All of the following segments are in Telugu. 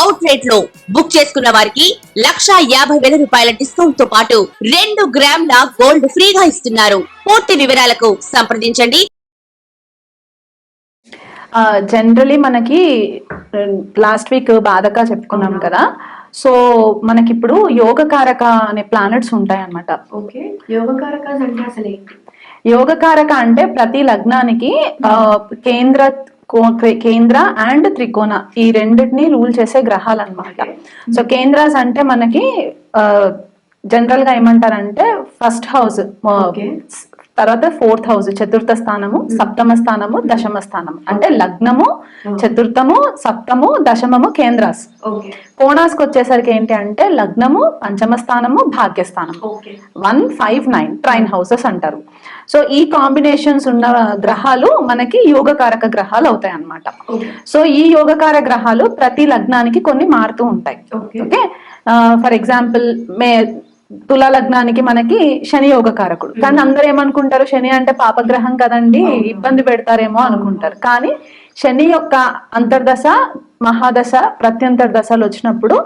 అవుట్ రేట్లో బుక్ చేసుకున్న వారికి లక్షా యాభై వేల రూపాయల డిస్కౌంట్తో పాటు రెండు గ్రాముల గోల్డ్ ఫ్రీగా ఇస్తున్నారు. పూర్తి వివరాలకు సంప్రదించండి. జనరలీ మనకి లాస్ట్ వీక్ బాధక చెప్పుకున్నాం కదా. సో మనకి ఇప్పుడు యోగకారక అనే ప్లానెట్స్ ఉంటాయి అన్నమాట ఓకే యోగకారకాస్ అంటే అసలు ఏంటి? యోగకారక అంటే ప్రతి లగ్నానికి కేంద్ర కేంద్ర అండ్ త్రికోణ ఈ రెండింటిని రూల్ చేసే గ్రహాలు అన్నమాట సో కేంద్రాస్ అంటే మనకి జనరల్గా ఏమంటారంటే ఫస్ట్ హౌస్. తర్వాత ఫోర్త్ హౌస్ చతుర్థ స్థానము సప్తమ స్థానము దశమ స్థానము. అంటే లగ్నము చతుర్థము సప్తము దశమము కేంద్రాస్. కోణాస్కి వచ్చేసరికి ఏంటి అంటే లగ్నము పంచమ స్థానము భాగ్యస్థానము okay. One five nine trine houses అంటారు. సో ఈ కాంబినేషన్స్ ఉన్న గ్రహాలు మనకి యోగకారక గ్రహాలు అవుతాయి అన్నమాట. ఓకే. సో ఈ యోగకార గ్రహాలు ప్రతి లగ్నానికి కొన్ని మారుతూ ఉంటాయి. ఓకే. ఫర్ ఎగ్జాంపుల్ మే తులా లగ్నానికి మనకి శని యోగకారకుడు. కానీ అందరూ ఏమనుకుంటారు? శని అంటే పాపగ్రహం కదండి ఇబ్బంది పెడతారేమో అనుకుంటారు. కానీ శని యొక్క అంతర్దశ మహాదశ ప్రత్యంతర దశలు వచ్చినప్పుడు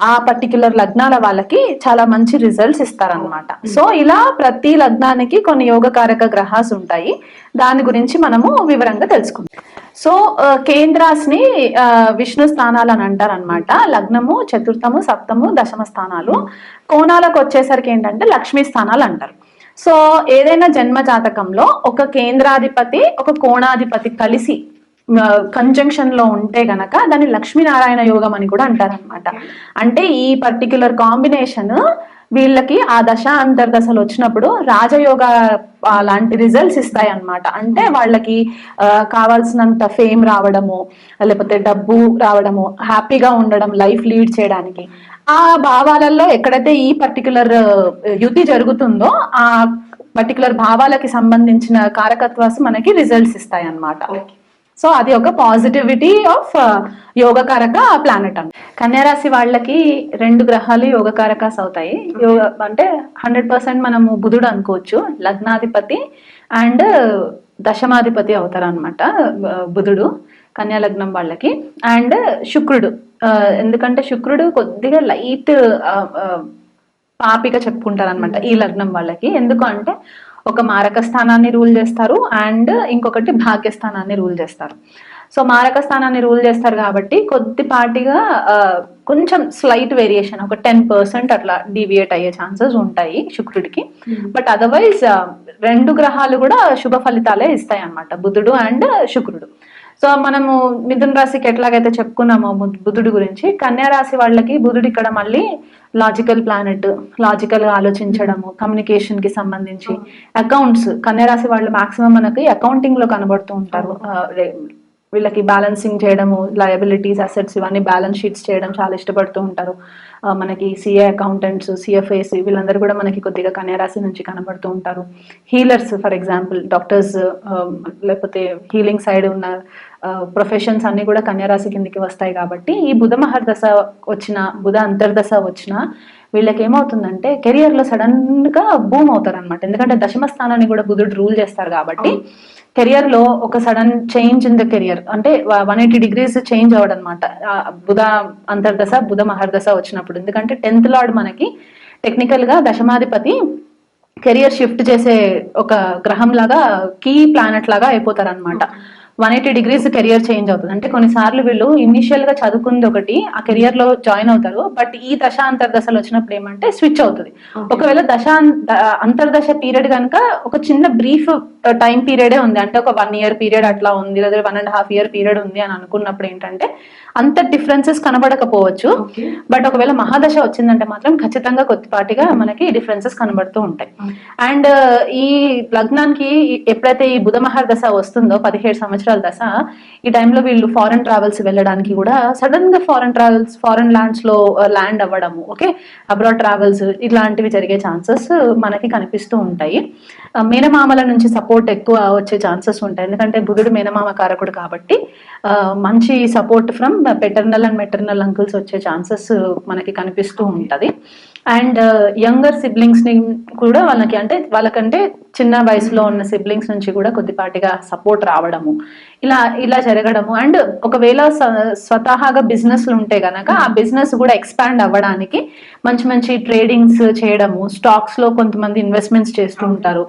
ఆ పర్టిక్యులర్ లగ్నాల వాళ్ళకి చాలా మంచి రిజల్ట్స్ ఇస్తారనమాట సో ఇలా ప్రతి లగ్నానికి కొన్ని యోగకారక గ్రహాస్ ఉంటాయి. దాని గురించి మనము వివరంగా తెలుసుకుందాం. సో ఆ, కేంద్రాస్ని ఆ, విష్ణు స్థానాలు అని అంటారు అనమాట లగ్నము చతుర్థము సప్తము దశమ స్థానాలు. కోణాలకు వచ్చేసరికి ఏంటంటే లక్ష్మీ స్థానాలు అంటారు. సో ఏదైనా జన్మ జాతకంలో ఒక కేంద్రాధిపతి ఒక కోణాధిపతి కలిసి కంజంక్షన్లో ఉంటే గనక దాన్ని లక్ష్మీనారాయణ యోగం అని కూడా అంటారనమాట అంటే ఈ పర్టిక్యులర్ కాంబినేషన్ వీళ్ళకి ఆ దశ అంతర్దశలు వచ్చినప్పుడు రాజయోగ ఆ, లాంటి రిజల్ట్స్ ఇస్తాయి అన్నమాట అంటే వాళ్ళకి కావాల్సినంత ఫేమ్ రావడము లేకపోతే డబ్బు రావడము హ్యాపీగా ఉండడం లైఫ్ లీడ్ చేయడానికి. ఆ భావాలలో ఎక్కడైతే ఈ పర్టికులర్ యుతి జరుగుతుందో ఆ పర్టికులర్ భావాలకి సంబంధించిన కారకత్వాస్ మనకి రిజల్ట్స్ ఇస్తాయి అన్నమాట ఓకే సో అది ఒక పాజిటివిటీ ఆఫ్ యోగకారక ప్లానెట్ అండి కన్యారాశి వాళ్ళకి రెండు గ్రహాలు యోగకారకాస్ అవుతాయి. యోగ అంటే హండ్రెడ్ పర్సెంట్ మనము బుధుడు అనుకోవచ్చు లగ్నాధిపతి అండ్ దశమాధిపతి అవుతారు అనమాట బుధుడు కన్యా లగ్నం వాళ్ళకి. అండ్ శుక్రుడు ఎందుకంటే శుక్రుడు కొద్దిగా లైట్ పాపిగా చెప్పుకుంటారు అనమాట ఈ లగ్నం వాళ్ళకి. ఎందుకు అంటే ఒక మారక స్థానాన్ని రూల్ చేస్తారు అండ్ ఇంకొకటి భాగ్యస్థానాన్ని రూల్ చేస్తారు. సో మారక స్థానాన్ని రూల్ చేస్తారు కాబట్టి కొద్దిపాటిగా కొంచెం స్లైట్ వేరియేషన్ ఒక టెన్ పర్సెంట్ అట్లా డీవియేట్ అయ్యే ఛాన్సెస్ ఉంటాయి శుక్రుడికి. బట్ అదర్వైజ్ రెండు గ్రహాలు కూడా శుభ ఫలితాలే ఇస్తాయి అన్నమాట బుధుడు అండ్ శుక్రుడు. సో మనము మిథున రాశికి ఎట్లాగైతే చెప్పుకున్నామో బుధుడి గురించి కన్యా రాశి వాళ్ళకి బుధుడు ఇక్కడ మళ్ళీ లాజికల్ ప్లానెట్ లాజికల్గా ఆలోచించడము కమ్యూనికేషన్కి సంబంధించి అకౌంట్స్ కన్యా రాశి వాళ్ళు మాక్సిమం మనకి అకౌంటింగ్లో కనబడుతూ ఉంటారు. వీళ్ళకి బ్యాలెన్సింగ్ చేయడము లయబిలిటీస్ అసెట్స్ ఇవన్నీ బ్యాలెన్స్ షీట్స్ చేయడం చాలా ఇష్టపడుతూ ఉంటారు. మనకి సిఏ అకౌంటెంట్స్ సిఎఫ్ఏస్ వీళ్ళందరూ కూడా మనకి కొద్దిగా కన్యారాశి నుంచి కనబడుతూ ఉంటారు. హీలర్స్ ఫర్ ఎగ్జాంపుల్ డాక్టర్స్ లేకపోతే హీలింగ్ సైడ్ ఉన్న ప్రొఫెషన్స్ అన్ని కూడా కన్యారాశి కిందకి వస్తాయి కాబట్టి ఈ బుధ మహర్దశ వచ్చిన బుధ అంతర్దశ వచ్చిన వీళ్ళకి ఏమవుతుందంటే కెరియర్లో సడన్గా బూమ్ అవుతారు అనమాట ఎందుకంటే దశమ స్థానాన్ని కూడా బుధుడు రూల్ చేస్తారు కాబట్టి కెరియర్లో ఒక sudden change in the career అంటే వన్ ఎయిటీ డిగ్రీస్ చేంజ్ అవ్వడం అనమాట బుధ అంతర్దశ బుధ మహర్దశ వచ్చినప్పుడు. ఎందుకంటే టెన్త్ లార్డ్ మనకి టెక్నికల్గా దశమాధిపతి కెరియర్ షిఫ్ట్ చేసే ఒక గ్రహం లాగా కీ ప్లానెట్ లాగా అయిపోతారు అనమాట one eighty degrees career change అవుతుంది. అంటే కొన్నిసార్లు వీళ్ళు ఇనిషియల్గా చదువుకుంది ఒకటి ఆ కెరియర్లో జాయిన్ అవుతారు. బట్ ఈ దశ అంతర్దశలు వచ్చినప్పుడు ఏమంటే స్విచ్ అవుతుంది. ఒకవేళ దశ అంతర్దశ పీరియడ్ కనుక ఒక చిన్న బ్రీఫ్ టైం పీరియడే ఉంది. అంటే ఒక వన్ ఇయర్ పీరియడ్ అట్లా ఉంది. లేదా one and half year period ఉంది అని అనుకున్నప్పుడు ఏంటంటే అంత డిఫరెన్సెస్ కనబడకపోవచ్చు. బట్ ఒకవేళ మహాదశ వచ్చిందంటే మాత్రం ఖచ్చితంగా కొద్దిపాటిగా మనకి డిఫరెన్సెస్ కనబడుతూ ఉంటాయి. అండ్ ఈ లగ్నానికి ఎప్పుడైతే ఈ బుధ మహర్దశ వస్తుందో పదిహేడు సంవత్సరాల దశ. ఈ టైంలో వీళ్ళు ఫారెన్ ట్రావెల్స్ వెళ్ళడానికి కూడా సడన్గా ఫారెన్ ట్రావెల్స్ ఫారెన్ ల్యాండ్స్లో uh, ల్యాండ్ అవ్వడము ఓకే అబ్రాడ్ ట్రావెల్స్ ఇలాంటివి జరిగే ఛాన్సెస్ మనకి కనిపిస్తూ ఉంటాయి. Uh, మేనమామల నుంచి సపోర్ట్ ఎక్కువ వచ్చే ఛాన్సెస్ ఉంటాయి. ఎందుకంటే బుధుడు మేనమామ కారకుడు కాబట్టి uh, మంచి support from paternal and maternal uncles వచ్చే ఛాన్సెస్ మనకి కనిపిస్తూ ఉంటుంది. అండ్ uh, యంగర్ సిబ్లింగ్స్ని కూడా వాళ్ళకి అంటే వాళ్ళకంటే చిన్న వయసులో ఉన్న సిబ్లింగ్స్ నుంచి కూడా కొద్దిపాటిగా సపోర్ట్ రావడము. ఇలా ఇలా జరగడము. అండ్ ఒకవేళ స్వతహాగా బిజినెస్లు ఉంటే గనక ఆ బిజినెస్ కూడా ఎక్స్పాండ్ అవ్వడానికి మంచి మంచి ట్రేడింగ్స్ చేయడము స్టాక్స్లో కొంతమంది ఇన్వెస్ట్మెంట్స్ చేస్తూ ఉంటారు.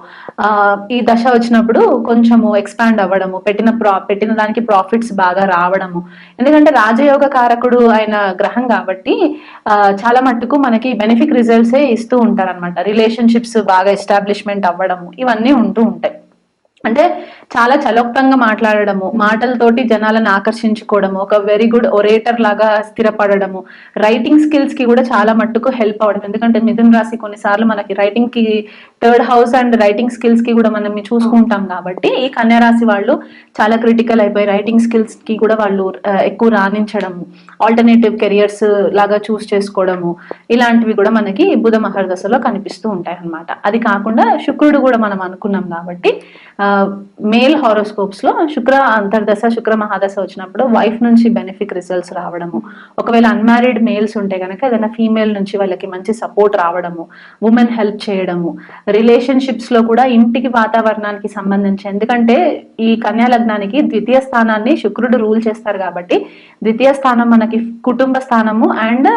ఈ దశ వచ్చినప్పుడు కొంచెము ఎక్స్పాండ్ అవ్వడము పెట్టిన ప్రా పెట్టిన దానికి ప్రాఫిట్స్ బాగా రావడము. ఎందుకంటే రాజయోగ కారకుడు అయిన గ్రహం కాబట్టి చాలా మట్టుకు మనకి బెనిఫిట్ రిజల్ట్సే ఇస్తూ ఉంటారు అనమాట రిలేషన్షిప్స్ బాగా ఎస్టాబ్లిష్మెంట్ అవ్వడము ఇవన్నీ ఉంటూ ఉంటాయి. అంటే చాలా చలోక్తంగా మాట్లాడడము మాటలతోటి జనాలను ఆకర్షించుకోవడము ఒక వెరీ గుడ్ ఒరేటర్ లాగా స్థిరపడడము రైటింగ్ స్కిల్స్కి కూడా చాలా మట్టుకు హెల్ప్ అవ్వడం. ఎందుకంటే మిథున్ రాశి కొన్నిసార్లు మనకి రైటింగ్కి థర్డ్ హౌస్ అండ్ రైటింగ్ స్కిల్స్కి కూడా మనం చూసుకుంటాం కాబట్టి ఈ కన్యా రాశి వాళ్ళు చాలా క్రిటికల్ అయిపోయి రైటింగ్ స్కిల్స్కి కూడా వాళ్ళు ఎక్కువ రాణించడము ఆల్టర్నేటివ్ కెరియర్స్ లాగా చూస్ చేసుకోవడము ఇలాంటివి కూడా మనకి బుధ మహర్దశలో కనిపిస్తూ ఉంటాయి అన్నమాట అది కాకుండా శుక్రుడు కూడా మనం అనుకున్నాం కాబట్టి Uh, మేల్ హారోస్కోప్స్లో శుక్ర అంతర్దశ శుక్ర మహాదశ వచ్చినప్పుడు వైఫ్ నుంచి బెనిఫిక్ రిజల్ట్స్ రావడము. ఒకవేళ అన్మ్యారీడ్ మేల్స్ ఉంటే కనుక ఏదైనా ఫీమేల్ నుంచి వాళ్ళకి మంచి సపోర్ట్ రావడము ఉమెన్ హెల్ప్ చేయడము. రిలేషన్షిప్స్లో కూడా ఇంటికి వాతావరణానికి సంబంధించి ఎందుకంటే ఈ కన్యా లగ్నానికి ద్వితీయ స్థానాన్ని శుక్రుడు రూల్ చేస్తారు కాబట్టి ద్వితీయ స్థానం మనకి కుటుంబ స్థానము అండ్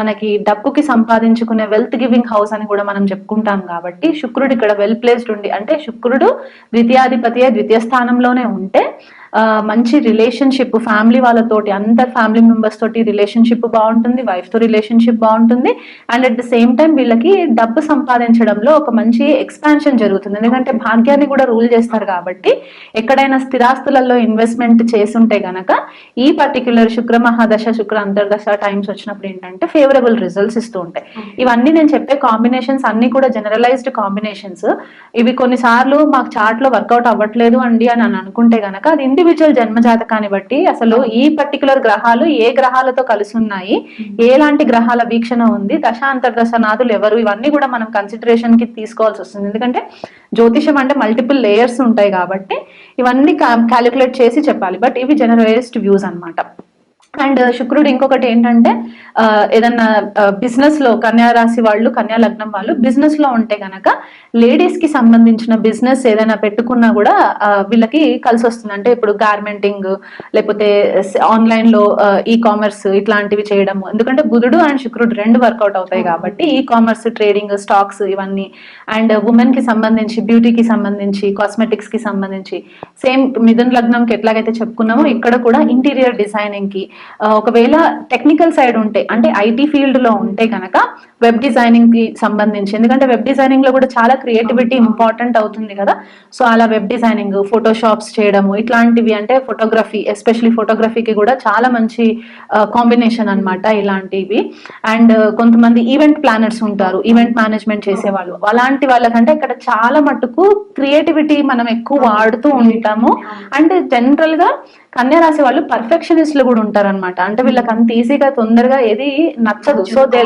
మనకి డబ్బుకి సంపాదించుకునే వెల్త్ గివింగ్ హౌస్ అని కూడా మనం చెప్పుకుంటాం కాబట్టి శుక్రుడు ఇక్కడ వెల్ ప్లేస్డ్ ఉండి అంటే శుక్రుడు ద్వితీయాది గణపతియే ద్వితీయ స్థానంలోనే ఉంటే మంచి రిలేషన్షిప్ ఫ్యామిలీ వాళ్ళతోటి అందరు ఫ్యామిలీ మెంబర్స్ తోటి రిలేషన్షిప్ బాగుంటుంది వైఫ్తో రిలేషన్షిప్ బాగుంటుంది. And at the same time వీళ్ళకి డబ్బు సంపాదించడంలో ఒక మంచి ఎక్స్పాన్షన్ జరుగుతుంది. ఎందుకంటే భాగ్యాన్ని కూడా రూల్ చేస్తారు కాబట్టి ఎక్కడైనా స్థిరాస్తులలో ఇన్వెస్ట్మెంట్ చేసుంటే గనక ఈ పర్టిక్యులర్ శుక్ర మహాదశ శుక్ర అంతర్దశ టైమ్స్ వచ్చినప్పుడు ఏంటంటే ఫేవరబుల్ రిజల్ట్స్ ఇస్తూ ఉంటాయి. ఇవన్నీ నేను చెప్పే కాంబినేషన్స్ అన్ని కూడా జనరలైజ్డ్ కాంబినేషన్స్ ఇవి కొన్నిసార్లు మాకు చార్ట్లో వర్కౌట్ అవ్వట్లేదు అండి అని అని అనుకుంటే గనక అది ఇండివిజువల్ జన్మ జాతకాన్ని బట్టి అసలు ఈ పర్టికులర్ గ్రహాలు ఏ గ్రహాలతో కలిసి ఉన్నాయి ఎలాంటి గ్రహాల వీక్షణ ఉంది? దశాంతర్ దశనాథులు ఎవరు? ఇవన్నీ కూడా మనం కన్సిడరేషన్కి తీసుకోవాల్సి వస్తుంది. ఎందుకంటే జ్యోతిషం అంటే మల్టిపుల్ లేయర్స్ ఉంటాయి కాబట్టి ఇవన్నీ క్యాలిక్యులేట్ చేసి చెప్పాలి. బట్ ఇవి జనరలైజ్డ్ వ్యూస్ అన్నమాట. అండ్ శుక్రుడు ఇంకొకటి ఏంటంటే ఏదన్నా బిజినెస్లో కన్యా రాశి వాళ్ళు కన్యా లగ్నం వాళ్ళు బిజినెస్లో ఉంటే గనక లేడీస్కి సంబంధించిన బిజినెస్ ఏదైనా పెట్టుకున్నా కూడా వీళ్ళకి కలిసి వస్తుంది. అంటే ఇప్పుడు గార్మెంటింగ్ లేకపోతే ఆన్లైన్లో ఈ కామర్స్ ఇట్లాంటివి చేయడం ఎందుకంటే బుధుడు అండ్ శుక్రుడు రెండు వర్కౌట్ అవుతాయి కాబట్టి ఈ కామర్స్ ట్రేడింగ్ స్టాక్స్ ఇవన్నీ. అండ్ ఉమెన్కి సంబంధించి బ్యూటీకి సంబంధించి కాస్మెటిక్స్కి సంబంధించి సేమ్ మిథున్ లగ్నంకి ఎట్లాగైతే చెప్పుకున్నామో ఇక్కడ కూడా ఇంటీరియర్ డిజైనింగ్కి ఒకవేళ టెక్నికల్ సైడ్ ఉంటే అంటే ఐటీ ఫీల్డ్లో ఉంటే కనుక వెబ్ డిజైనింగ్కి సంబంధించి ఎందుకంటే వెబ్ డిజైనింగ్లో కూడా చాలా క్రియేటివిటీ ఇంపార్టెంట్ అవుతుంది కదా. సో అలా వెబ్ డిజైనింగ్ ఫోటోషాప్స్ చేయడము ఇట్లాంటివి అంటే ఫోటోగ్రఫీ ఎస్పెషలీ ఫోటోగ్రఫీకి కూడా చాలా మంచి కాంబినేషన్ అన్నమాట ఇలాంటివి. అండ్ కొంతమంది ఈవెంట్ ప్లానర్స్ ఉంటారు ఈవెంట్ మేనేజ్మెంట్ చేసేవాళ్ళు. అలాంటి వాళ్ళకంటే ఇక్కడ చాలా మట్టుకు క్రియేటివిటీ మనం ఎక్కువ వాడుతూ ఉంటాము. అండ్ జనరల్గా రాశి వాళ్ళు పర్ఫెక్షనిస్ట్లు కూడా ఉంటారన్నమాట. అంటే వీళ్ళకి అంత ఈజీగా తొందరగా ఏది నచ్చదు. సో దే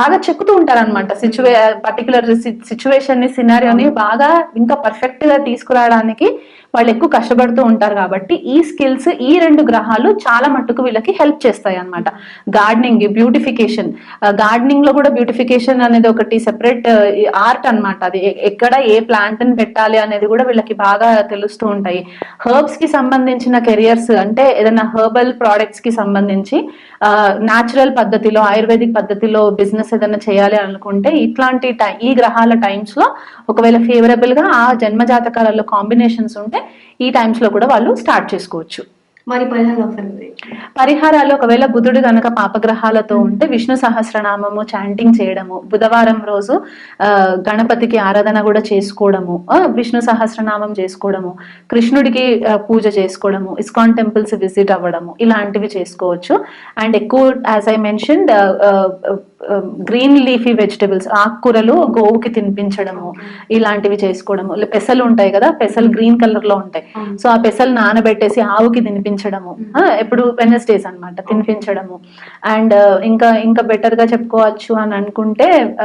బాగా చెక్కుతూ ఉంటారన్నమాట. సిచ్యువే పర్టికులర్ సిచ్యువేషన్ని సినారియోని బాగా ఇంకా పర్ఫెక్ట్గా తీసుకురావడానికి వాళ్ళు ఎక్కువ కష్టపడుతూ ఉంటారు కాబట్టి ఈ స్కిల్స్ ఈ రెండు గ్రహాలు చాలా మట్టుకు వీళ్ళకి హెల్ప్ చేస్తాయి అన్నమాట. Gardening beautification. గార్డెనింగ్లో కూడా బ్యూటిఫికేషన్ అనేది ఒకటి సెపరేట్ ఆర్ట్ అన్నమాట. అది ఎక్కడ ఏ ప్లాంట్ని పెట్టాలి అనేది కూడా వీళ్ళకి బాగా తెలుస్తూ ఉంటాయి. హర్బ్స్కి సంబంధించిన కెరియర్స్ అంటే ఏదైనా హెర్బల్ ప్రోడక్ట్స్కి సంబంధించి న్యాచురల్ పద్ధతిలో ఆయుర్వేదిక్ పద్ధతిలో బిజినెస్ ఏదైనా చేయాలి అనుకుంటే ఇట్లాంటి టై- ఈ గ్రహాల టైమ్స్లో ఒకవేళ ఫేవరబుల్గా ఆ జన్మ జాతకాలలో కాంబినేషన్స్ ఉంటే ఈ టైమ్స్లో కూడా వాళ్ళు స్టార్ట్ చేసుకోవచ్చు. మరి పరిహారాలు ఒకవేళ బుధుడు గనక పాపగ్రహాలతో ఉంటే విష్ణు సహస్రనామము చాంటింగ్ చేయడము బుధవారం రోజు ఆ, గణపతికి ఆరాధన కూడా చేసుకోవడము విష్ణు సహస్రనామం చేసుకోవడము కృష్ణుడికి పూజ చేసుకోవడము ఇస్కాన్ టెంపుల్స్ విజిట్ అవ్వడము ఇలాంటివి చేసుకోవచ్చు. అండ్ ఎక్కువ as I mention green leafy vegetables ఆకుకూరలు గోవుకి తినిపించడము ఇలాంటివి చేసుకోవడము. పెసలు ఉంటాయి కదా పెసలు గ్రీన్ కలర్లో ఉంటాయి సో ఆ పెసలు నానబెట్టేసి ఆవుకి తినిపించడము. ఆ, ఎప్పుడు వెనస్డేస్ అన్నమాట తినిపించడము. అండ్ ఇంకా ఇంకా బెటర్గా చెప్పుకోవచ్చు అని అనుకుంటే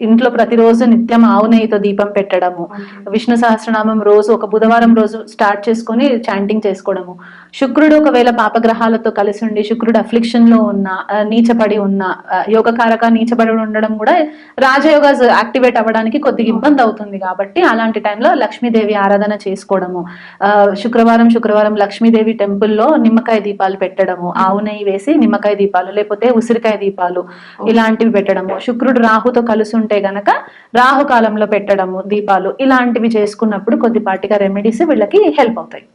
ఇంట్లో ప్రతిరోజు నిత్యం ఆవు నెయ్యితో దీపం పెట్టడము. విష్ణు సహస్రనామం రోజు ఒక బుధవారం రోజు స్టార్ట్ చేసుకొని చాంటింగ్ చేసుకోవడము. శుక్రుడు ఒకవేళ పాపగ్రహాలతో కలిసి ఉండి శుక్రుడు అఫ్లిక్షన్లో ఉన్న నీచపడి ఉన్న యోగకారక నీచపడి ఉండడం కూడా రాజయోగ యాక్టివేట్ అవ్వడానికి కొద్దిగా ఇబ్బంది అవుతుంది కాబట్టి అలాంటి టైంలో లక్ష్మీదేవి ఆరాధన చేసుకోవడము. ఆ, శుక్రవారం శుక్రవారం లక్ష్మీదేవి టెంపుల్లో నిమ్మకాయ దీపాలు పెట్టడము. ఆవు నెయ్యి వేసి నిమ్మకాయ దీపాలు లేకపోతే ఉసిరికాయ దీపాలు ఇలాంటివి పెట్టడము. శుక్రుడు రాహుతో కలిసి ఉంటే గనక రాహు కాలంలో పెట్టడము దీపాలు ఇలాంటివి చేసుకున్నప్పుడు కొద్దిపాటిగా రెమెడీస్ వీళ్ళకి హెల్ప్ అవుతాయి.